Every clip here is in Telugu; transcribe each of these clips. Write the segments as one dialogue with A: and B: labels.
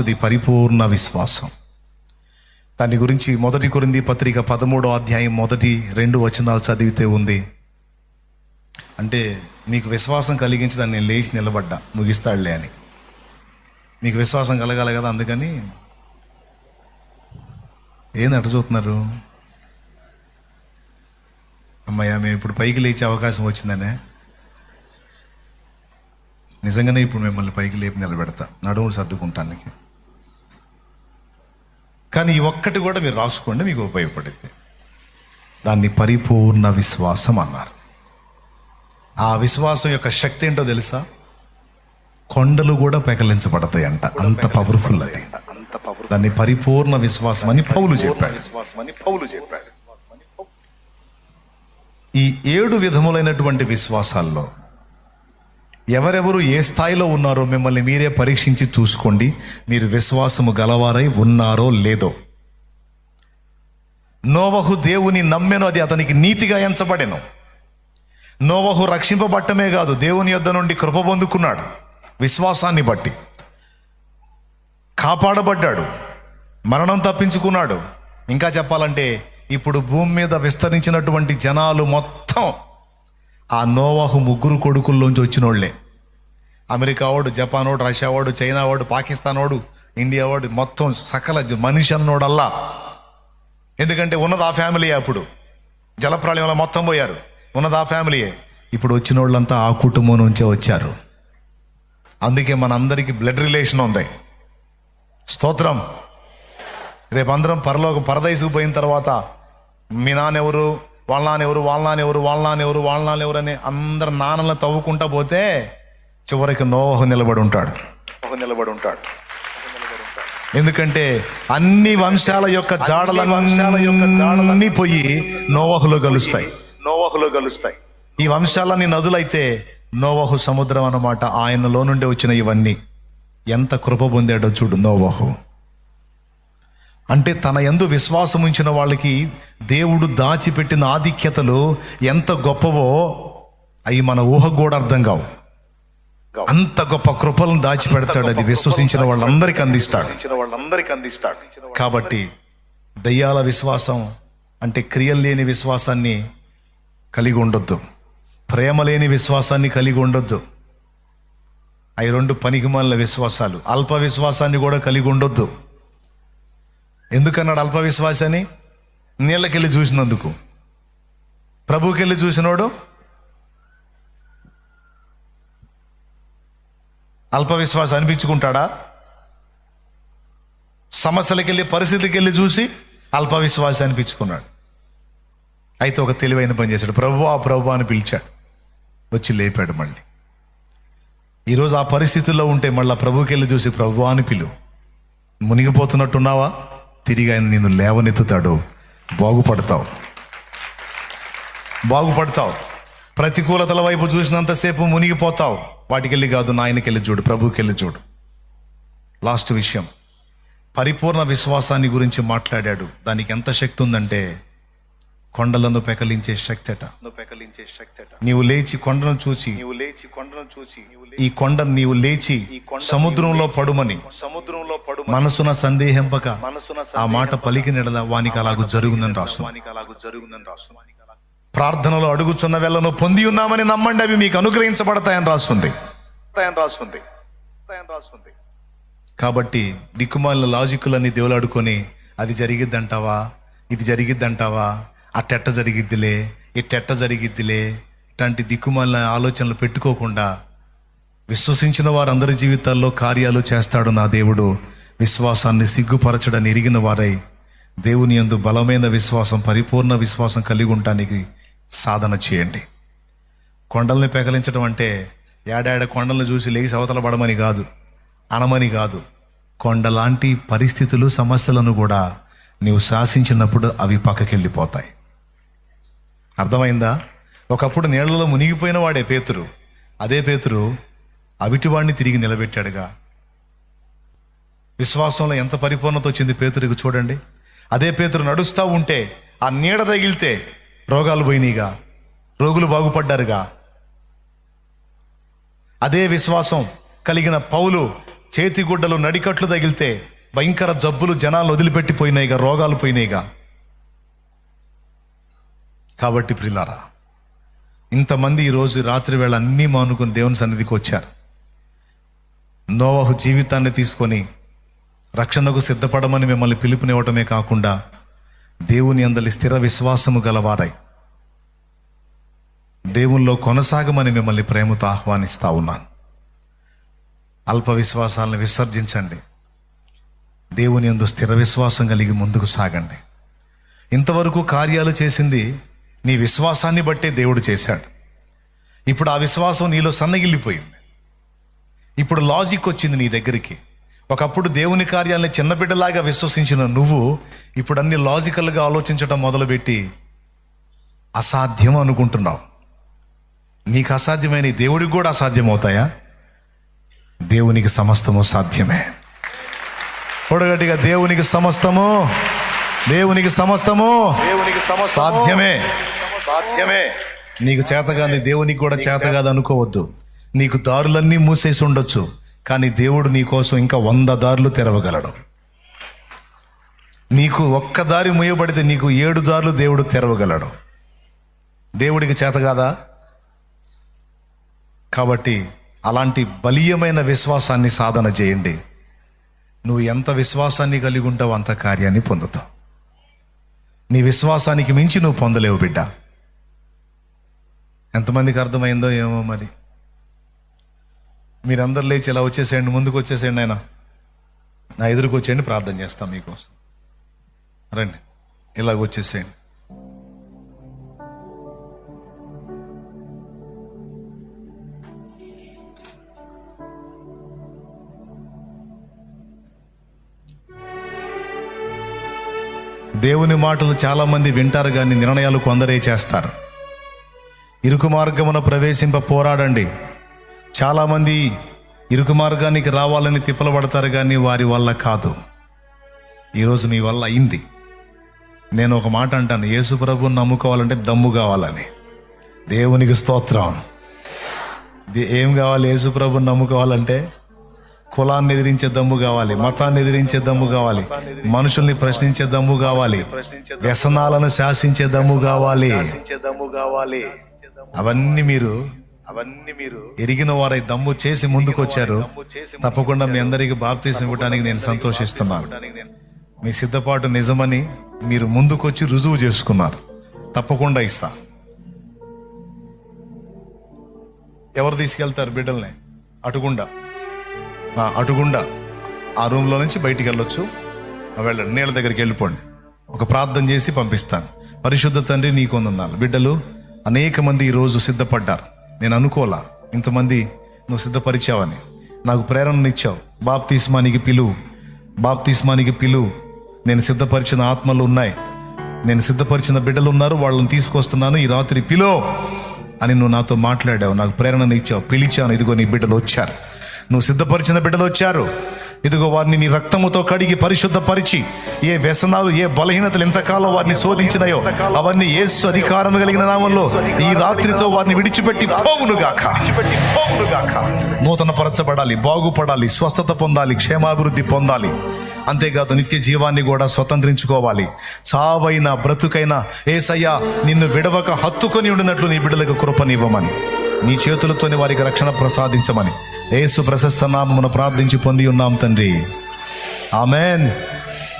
A: అది పరిపూర్ణ విశ్వాసం. దాని గురించి మొదటి కొరింది పత్రిక పదమూడో అధ్యాయం మొదటి రెండు వచనాలు చదివితే ఉంది. అంటే మీకు విశ్వాసం కలిగించి దాన్ని నేను లేచి నిలబడ్డా. ముగిస్తాడులే అని. మీకు విశ్వాసం కలగాలి కదా అందుకని. ఏంది అటు చూస్తున్నారు? అమ్మయ్య మేము ఇప్పుడు పైకి లేచే అవకాశం వచ్చిందనే. నిజంగానే ఇప్పుడు మిమ్మల్ని పైకి లేపి నిలబెడతా. నడుములు సర్దుకుంటానికి. కానీ ఈ ఒక్కటి కూడా మీరు రాసుకోండి మీకు ఉపయోగపడింది దాన్ని పరిపూర్ణ విశ్వాసం అన్నారు. ఆ విశ్వాసం యొక్క శక్తి ఏంటో తెలుసా? కొండలు కూడా పెకలించబడతాయి అంట అంత పవర్ఫుల్ అది. దాన్ని పరిపూర్ణ విశ్వాసం అని పౌలు చెప్పాడు.
B: విశ్వాసం అని పౌలు చెప్పాడు.
A: ఈ ఏడు విధములైనటువంటి విశ్వాసాల్లో ఎవరెవరు ఏ స్థాయిలో ఉన్నారో మిమ్మల్ని మీరే పరీక్షించి చూసుకోండి. మీరు విశ్వాసము గలవారై ఉన్నారో లేదో. నోవహు దేవుని నమ్మెను అది అతనికి నీతిగా ఎంచబడెను. నోవహు రక్షింపబట్టమే కాదు దేవుని యొద్ద నుండి కృప పొందుకున్నాడు. విశ్వాసాన్ని బట్టి. కాపాడబడ్డాడు. మరణం తప్పించుకున్నాడు. ఇంకా చెప్పాలంటే ఇప్పుడు భూమి మీద విస్తరించినటువంటి జనాలు మొత్తం ఆ నోవాహు ముగ్గురు కొడుకుల్లోంచి వచ్చినోళ్ళే. అమెరికా వాడు జపాన్ వాడు రష్యా వాడు చైనా వాడు పాకిస్తాన్ వాడు ఇండియా వాడు మొత్తం సకల మనిషి అన్నోడల్లా ఎందుకంటే ఉన్నది ఆ ఫ్యామిలీ అప్పుడు. జలప్రాళయంలో మొత్తం పోయారు. ఉన్నది ఆ ఫ్యామిలీయే. ఇప్పుడు వచ్చిన వాళ్ళంతా ఆ కుటుంబం నుంచే వచ్చారు. అందుకే మనందరికీ బ్లడ్ రిలేషన్ ఉంది. స్తోత్రం. రేపు అందరం పరలోకం పరదైసుకు పోయిన తర్వాత మీ నాన్నెవరు వాళ్ళ నాన్నెవరు వాళ్ళ నాన్నెవరు వాళ్ళ నాన్నెవరు వాళ్ళ నాన్నెవరు అని అందరు నాన్నలను తవ్వుకుంటా పోతే చివరికి నోవహు నిలబడి ఉంటాడు.
B: నిలబడి ఉంటాడు.
A: ఎందుకంటే అన్ని వంశాల యొక్క జాడలన్నీ పోయి నోవహులో కలుస్తాయి
B: నోవహులో కలుస్తాయి
A: ఈ వంశాలన్నీ నదులైతే నోవహు సముద్రం అన్నమాట ఆయనలో నుండి వచ్చిన ఇవన్నీ. ఎంత కృప పొందాడో చూడు నోవహు. అంటే తన ఎందు విశ్వాసం ఉంచిన వాళ్ళకి దేవుడు దాచిపెట్టిన ఆధిక్యతలు ఎంత గొప్పవో అవి మన ఊహకు కూడా అర్థం కావు. అంత గొప్ప కృపలను దాచిపెడతాడు అది విశ్వసించిన వాళ్ళందరికీ అందిస్తాడు.
B: వాళ్ళందరికీ అందిస్తాడు.
A: కాబట్టి దయ్యాల విశ్వాసం అంటే క్రియలు లేని విశ్వాసాన్ని కలిగి ఉండొద్దు. ప్రేమ లేని విశ్వాసాన్ని కలిగి ఉండొద్దు. అవి రెండు పనికిమాలిన విశ్వాసాలు. అల్ప విశ్వాసాన్ని కూడా కలిగి ఉండొద్దు. ఎందుకన్నాడు అల్ప విశ్వాసాన్ని? నీళ్ళకెళ్ళి చూసినందుకు. ప్రభుకెళ్ళి చూసినోడు అల్ప విశ్వాసం అనిపించుకుంటాడా? సమస్యలకు వెళ్ళి పరిస్థితికి వెళ్ళి చూసి అల్ప విశ్వాసం అనిపించుకున్నాడు. అయితే ఒక తెలివైన పని చేశాడు. ప్రభు ఆ ప్రభు అని పిలిచాడు. వచ్చి లేపాడు మళ్ళీ. ఈరోజు ఆ పరిస్థితుల్లో ఉంటే మళ్ళీ ప్రభుకి వెళ్ళి చూసి ప్రభు అని పిలు. మునిగిపోతున్నట్టున్నావా? తిరిగి ఆయన నిన్ను లేవనెత్తుతాడు. బాగుపడతావు. బాగుపడతావు. ప్రతికూలతల వైపు చూసినంతసేపు మునిగిపోతావు. వాటికెళ్ళి కాదు నాయనకెళ్ళి చూడు ప్రభుకెళ్ళి చూడు. లాస్ట్ విషయం. పరిపూర్ణ విశ్వాసాన్ని గురించి మాట్లాడాడు. దానికి ఎంత శక్తి ఉందంటే కొండలను పెకలించే శక్తి అట
B: పెకలించే శక్తి అట
A: నీవు లేచి కొండను చూచి
B: నీవు లేచి కొండను చూచి
A: ఈ కొండ నీవు లేచి సముద్రంలో పడుమని.
B: సముద్రంలో పడు
A: మనసున సందేహింపక
B: మనసున
A: ఆ మాట పలికినెడల వానికి అలాగూ జరుగుందని రాసు
B: వానికి అలాగూ జరుగుందని రాసు
A: ప్రార్థనలో అడుగుచున్న వేళను పొంది ఉన్నామని నమ్మండి అవి మీకు అనుగ్రహించబడతాయని రాస్తుంది.
B: రాస్తుంది. రాస్తుంది.
A: కాబట్టి దిక్కుమాలిన లాజిక్కులన్నీ దేవులాడుకొని అది జరిగిద్దంటావా? ఇది జరిగిద్దంటావా? అట్టెట్ట జరిగిద్దిలే ఇట్టెట్ట జరిగిద్దిలే ఇట్లాంటి దిక్కుమాలిన ఆలోచనలు పెట్టుకోకుండా విశ్వసించిన వారందరి జీవితాల్లో కార్యాలు చేస్తాడు నా దేవుడు. విశ్వాసాన్ని సిగ్గుపరచడని ఎరిగిన వారై దేవుని యందు బలమైన విశ్వాసం పరిపూర్ణ విశ్వాసం కలిగి ఉండటానికి సాధన చేయండి. కొండల్ని పెకలించడం అంటే ఏడాడ కొండలను చూసి లేచి అవతల పడమని కాదు అనమని కాదు. కొండలాంటి పరిస్థితులు సమస్యలను కూడా నీవు శాసించినప్పుడు అవి పక్కకెళ్ళిపోతాయి. అర్థమైందా? ఒకప్పుడు నీళ్ళలో మునిగిపోయిన వాడే పేతురు. అదే పేతురు అవిటివాడిని తిరిగి నిలబెట్టాడుగా. విశ్వాసంలో ఎంత పరిపూర్ణత వచ్చింది పేతురికి చూడండి. అదే పేతురు నడుస్తూ ఉంటే ఆ నీడ తగిలితే రోగాలు పోయినాయిగా రోగులు బాగుపడ్డారుగా. అదే విశ్వాసం కలిగిన పౌలు చేతి గుడ్డలు నడికట్లు తగిలితే భయంకర జబ్బులు జనాలు వదిలిపెట్టిపోయినాయిగా రోగాలు పోయినాయిగా. కాబట్టి ప్రిలారా ఇంతమంది ఈరోజు రాత్రి వేళ అన్నీ మానుకుని దేవుని సన్నిధికి వచ్చారు. నోవహు జీవితాన్ని తీసుకొని రక్షణకు సిద్ధపడమని మిమ్మల్ని పిలుపునివ్వటమే కాకుండా దేవుని అందలి స్థిర విశ్వాసము గలవారై. దేవుల్లో కొనసాగమని మిమ్మల్ని ప్రేమతో ఆహ్వానిస్తా ఉన్నాను. అల్ప విశ్వాసాలను విసర్జించండి. దేవుని అందు స్థిర విశ్వాసం కలిగి ముందుకు సాగండి. ఇంతవరకు కార్యాలు చేసింది నీ విశ్వాసాన్ని బట్టే దేవుడు చేశాడు. ఇప్పుడు ఆ విశ్వాసం నీలో సన్నగిల్లిపోయింది. ఇప్పుడు లాజిక్ వచ్చింది నీ దగ్గరికి. ఒకప్పుడు దేవుని కార్యాలని చిన్న బిడ్డలాగా విశ్వసించిన నువ్వు ఇప్పుడు అన్ని లాజికల్గా ఆలోచించడం మొదలుపెట్టి అసాధ్యం అనుకుంటున్నావు. నీకు అసాధ్యమైన దేవుడికి కూడా అసాధ్యం అవుతాయా దేవునికి సమస్తము సాధ్యమే. పొడగటిగా దేవునికి సమస్తము దేవునికి సమస్తము
B: దేవునికి
A: సాధ్యమే.
B: సాధ్యమే.
A: నీకు చేతగాని దేవునికి కూడా చేత కాదు అనుకోవద్దు నీకు దారులన్నీ మూసేసి ఉండొచ్చు. కానీ దేవుడు నీ కోసం ఇంకా వంద దారులు తెరవగలడు. నీకు ఒక్క దారి మూయబడితే నీకు ఏడు దారులు దేవుడు తెరవగలడు. దేవుడికి చేత కాదా? కాబట్టి అలాంటి బలీయమైన విశ్వాసాన్ని సాధన చేయండి. నువ్వు ఎంత విశ్వాసాన్ని కలిగి ఉంటావు అంత కార్యాన్ని పొందుతావు. నీ విశ్వాసానికి మించి నువ్వు పొందలేవు బిడ్డ. ఎంతమందికి అర్థమైందో ఏమో మరి. మీరందరు లేచి ఇలా వచ్చేసేయండి ముందుకు వచ్చేసేయండి ఆయన నా ఎదురుకు వచ్చేయండి ప్రార్థన చేస్తాం మీకోసం. రండి ఇలాగ వచ్చేసేయండి. దేవుని మాటలు చాలామంది వింటారు కానీ నిర్ణయాలు కొందరే చేస్తారు. ఇరుకు మార్గమున ప్రవేశింప పోరాడండి. చాలామంది ఇరుకు మార్గానికి రావాలని తిప్పలు పడతారు కానీ వారి వల్ల కాదు. ఈరోజు మీ వల్ల అయింది. నేను ఒక మాట అంటాను. యేసు ప్రభు నమ్ముకోవాలంటే దమ్ము కావాలని. దేవునికి స్తోత్రం. దే- ఏం కావాలి? యేసు ప్రభు నమ్ముకోవాలంటే కులాన్ని ఎదిరించే దమ్ము కావాలి మతాన్ని ఎదిరించే దమ్ము కావాలి మనుషుల్ని ప్రశ్నించే దమ్ము కావాలి వ్యసనాలను శాసించే దమ్ము కావాలి
B: దమ్ము కావాలి.
A: అవన్నీ మీరు
B: అవన్నీ మీరు
A: ఎరిగిన వారై దమ్ము చేసి ముందుకు వచ్చారు.
B: దమ్ము చేసి
A: తప్పకుండా మీ అందరికి బాప్తీసం ఇవ్వడానికి నేను సంతోషిస్తున్నాను. మీ సిద్ధపాటు నిజమని మీరు ముందుకొచ్చి రుజువు చేసుకున్నారు. తప్పకుండా ఇస్తా. ఎవరు తీసుకెళ్తారు బిడ్డల్ని? అటుగుండా. ఆ, అటుగుండా. ఆ రూమ్లో నుంచి బయటికి వెళ్ళొచ్చు. వెళ్ళండి. నీళ్ళ దగ్గరికి వెళ్ళిపోండి. ఒక ప్రార్థన చేసి పంపిస్తాను. పరిశుద్ధ తండ్రి నీకు వందనాలు. బిడ్డలు అనేక మంది ఈరోజు సిద్ధపడ్డారు. నేను అనుకోలా. ఇంతమంది నువ్వు సిద్ధపరిచావని. నాకు ప్రేరణనిచ్చావు బాప్తిస్మానికి పిలువు బాప్తిస్మానికి పిలువు నేను సిద్ధపరిచిన ఆత్మలు ఉన్నాయి. నేను సిద్ధపరిచిన బిడ్డలు ఉన్నారు వాళ్ళని తీసుకొస్తున్నాను. ఈ రాత్రి పిలో అని నువ్వు నాతో మాట్లాడావు. నాకు ప్రేరణను ఇచ్చావు. పిలిచాను. ఇదిగో నీ బిడ్డలు వచ్చారు. నువ్వు సిద్ధపరిచిన బిడ్డలు వచ్చారు. ఇదిగో వారిని నీ రక్తముతో కడిగి పరిశుద్ధపరిచి ఏ వ్యసనాలు ఏ బలహీనతలు ఎంతకాలం వారిని శోధించినాయో అవన్నీ ఏసు అధికారం కలిగిన నామంలో ఈ రాత్రితో వారిని విడిచిపెట్టి పోవునుగాక. నూతన పరచబడాలి బాగుపడాలి స్వస్థత పొందాలి క్షేమాభివృద్ధి పొందాలి. అంతేకాదు నిత్య జీవాన్ని కూడా స్వతంత్రించుకోవాలి. చావైన బ్రతుకైన ఏసయ్యా నిన్ను విడవక హత్తుకొని ఉండినట్లు నీ బిడ్డలకు కృపనివ్వమని నీ చేతులతోని వారికి రక్షణ ప్రసాదించమని ఏసు ప్రశస్త నామమున ప్రార్థించి పొంది ఉన్నాం తండ్రి. ఆమెన్.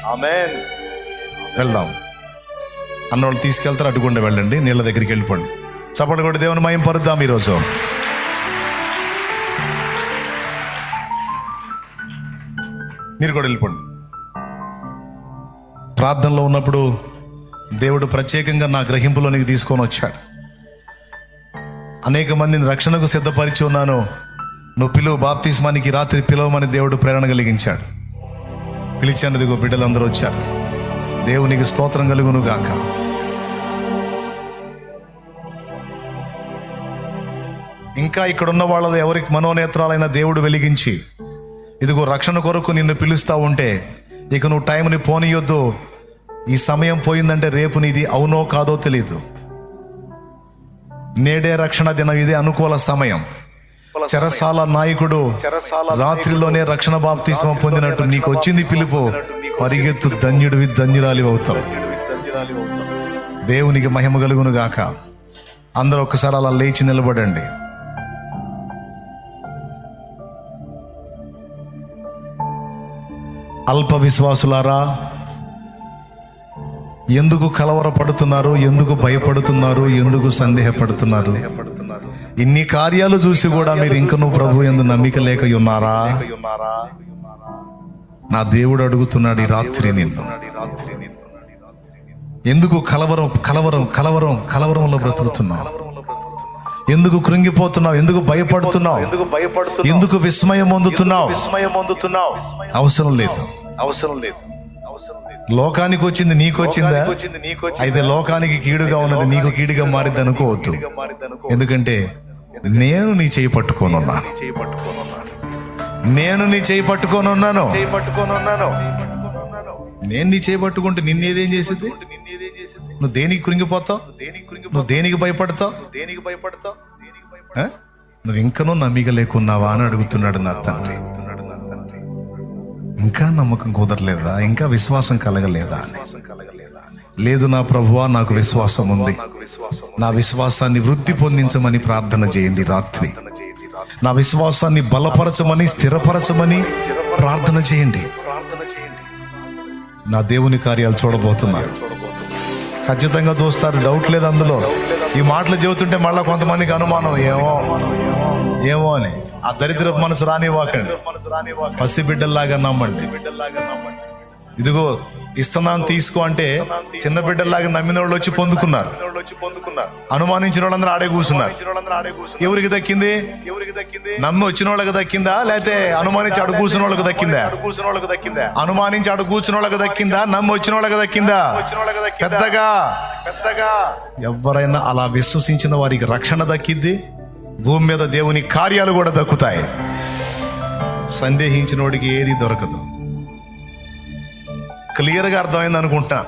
B: ఆమేన్.
A: వెళ్దాం. అన్నోళ్ళు తీసుకెళ్తారు అటుకుండా వెళ్ళండి. నీళ్ళ దగ్గరికి వెళ్ళిపోండి. చప్పటి కొట్టి దేవుని మయం పరుద్దాం ఈరోజు. మీరు కూడా వెళ్ళిపోండి. ప్రార్థనలో ఉన్నప్పుడు దేవుడు ప్రత్యేకంగా నా గ్రహింపులోనికి తీసుకొని వచ్చాడు. అనేక మందిని రక్షణకు సిద్ధపరిచి ఉన్నాను. నువ్వు పిలువు బాప్తిస్మానికి రాత్రి పిలవమని దేవుడు ప్రేరణ కలిగించాడు. పిలిచానదిగో బిడ్డలందరూ వచ్చారు. దేవునికి స్తోత్రం కలుగును గాక. ఇంకా ఇక్కడ ఉన్న వాళ్ళ ఎవరికి మనోనేత్రాలైన దేవుడు వెలిగించి ఇదిగో రక్షణ కొరకు నిన్ను పిలుస్తా ఉంటే ఇక నువ్వు టైంని పోనీయొద్దు. ఈ సమయం పోయిందంటే రేపు నీది అవునో కాదో తెలియదు నేడే రక్షణ దినం ఇదే అనుకూల సమయం. చెరసాల నాయకుడు రాత్రిలోనే రక్షణ బాప్తిస్మ పొందినట్టు నీకు వచ్చింది పిలుపు. పరిగెత్తు ధన్యుడివి ధన్యురాలి అవుతావు. దేవునికి మహిమ కలుగును గాక. అందరూ ఒక్కసారి అలా లేచి నిలబడండి. అల్ప విశ్వాసులారా ఎందుకు కలవరపడుతున్నారు ఎందుకు భయపడుతున్నారు ఎందుకు సందేహపడుతున్నారు?
B: పడుతున్నారు
A: ఇన్ని కార్యాలు చూసి కూడా మీరు ఇంకను ప్రభు ఎందు నమ్మిక లేక ఉన్నారా? నా దేవుడు అడుగుతున్నాడు ఈ రాత్రి నిన్ను.
B: రాత్రి
A: ఎందుకు కలవరం కలవరం కలవరం కలవరంలో
B: కలవరంలో బ్రతుకుతున్నావు.
A: ఎందుకు కృంగిపోతున్నావు? ఎందుకు భయపడుతున్నావు?
B: ఎందుకు భయపడుతున్నావు
A: ఎందుకు విస్మయం పొందుతున్నావు?
B: విస్మయం పొందుతున్నావు
A: అవసరం లేదు
B: అవసరం లేదు. అవసరం లేదు.
A: లోకానికి వచ్చింది నీకు వచ్చిందా? అయితే లోకానికి కీడుగా ఉన్నది నీకు కీడుగా మారిద్ది అనుకోవద్దు. ఎందుకంటే నేను నీ చేయి పట్టుకోనున్నాను
B: చేయి పట్టుకొని ఉన్నాను.
A: నేను నీ చేయి పట్టుకోనున్నాను నేను నీ చేయి పట్టుకుంటే నిన్నేదేం చేసింది నువ్వు దేనికి కృంగిపోతావు? నువ్వు దేనికి భయపడతావు?
B: దేనికి భయపడతావు?
A: నువ్వు ఇంకనూ నమ్మిక లేకున్నావా అని అడుగుతున్నాడు నా తండ్రి. ఇంకా నమ్మకం కుదరలేదా? ఇంకా విశ్వాసం కలగలేదా
B: కలగలేదా
A: లేదు నా ప్రభువా నాకు విశ్వాసం ఉంది.
B: విశ్వాసం
A: నా విశ్వాసాన్ని వృద్ధి పొందించమని ప్రార్థన చేయండి రాత్రి. నా విశ్వాసాన్ని బలపరచమని స్థిరపరచమని ప్రార్థన చేయండి. నా దేవుని కార్యాలు చూడబోతున్నారు.
B: చూడబోతున్నాను
A: ఖచ్చితంగా చూస్తారు డౌట్ లేదు అందులో. ఈ మాటలు చెబుతుంటే మళ్ళీ కొంతమందికి అనుమానం ఏమో? ఏమో అని. ఆ దరిద్ర మనసు రానివ్వకండి. పసి బిడ్డల్లాగా నమ్మండి. ఇదిగో ఇస్తున్నాను తీసుకో అంటే చిన్న బిడ్డల్లాగా నమ్మిన వాళ్ళు వచ్చి పొందుకున్నారు. అనుమానించిన వాళ్ళందరూ ఆడే కూర్చున్నారు. ఎవరికి దక్కింది?
B: ఎవరికి దక్కింది?
A: నమ్మి వచ్చిన వాళ్ళకి దక్కిందా? లేకపోతే అనుమానించి అడు కూర్చున్న వాళ్ళకి దక్కిందా?
B: దక్కిందా?
A: అనుమానించి అడు కూర్చున్న వాళ్ళకి దక్కిందా? నమ్మి వచ్చిన వాళ్ళకి దక్కిందా?
B: దక్కిందా?
A: పెద్దగా.
B: పెద్దగా.
A: ఎవరైనా అలా విశ్వసించిన వారికి రక్షణ దక్కిద్ది? భూమి మీద దేవుని కార్యాలు కూడా దక్కుతాయి. సందేహించినోడికి ఏది దొరకదు. క్లియర్గా అర్థమైంది అనుకుంటా